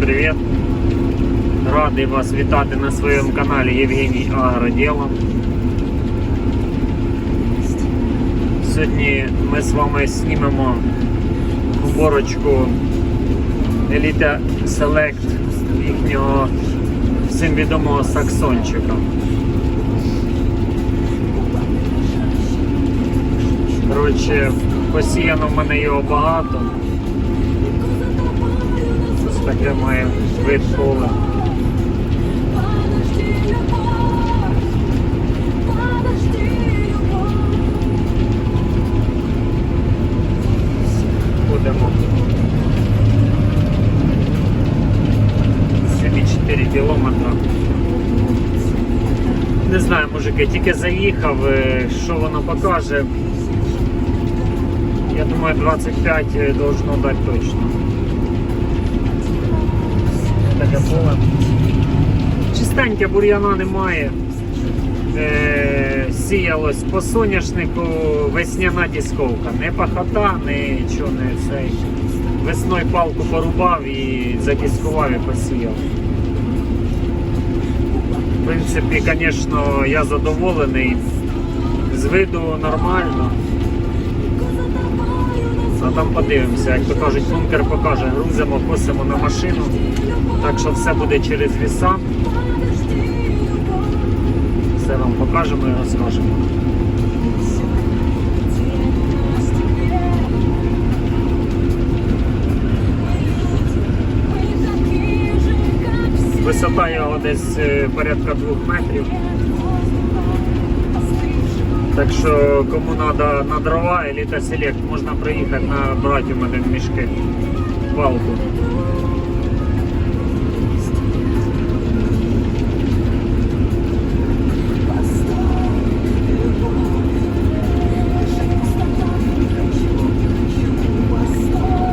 привіт! Радий вас вітати на своєму каналі Євгеній Агроділо. Сьогодні ми з вами знімемо уборочку Elite Select їхнього всім відомого саксончика. Коротше, посіяно в мене його багато. Таке має вид поле. Ходимо. 7,4 кілометра. Не знаю, мужики, тільки заїхав, е, що воно покаже. Я думаю, 25 должно дати точно. Таке поле. Чистеньке бур'яна немає. Е, сіялось по соняшнику весняна дісковка. Не пахота, нічого не цей. Весною палку порубав і задіскував і посіяв. В принципі, звісно, я задоволений. З виду нормально. А там подивимося, як то кажуть, бункер покаже, грузимо, косимо на машину. Так що все буде через віса. Все вам покажемо і розкажемо. Висота його десь е, порядка двох метрів. Так що кому треба на дрова Еліта Селект, можна приїхати набрати у мене в мішки палку.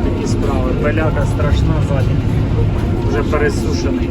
Такі справи. Пиляка страшна ззаді. Вже пересушений.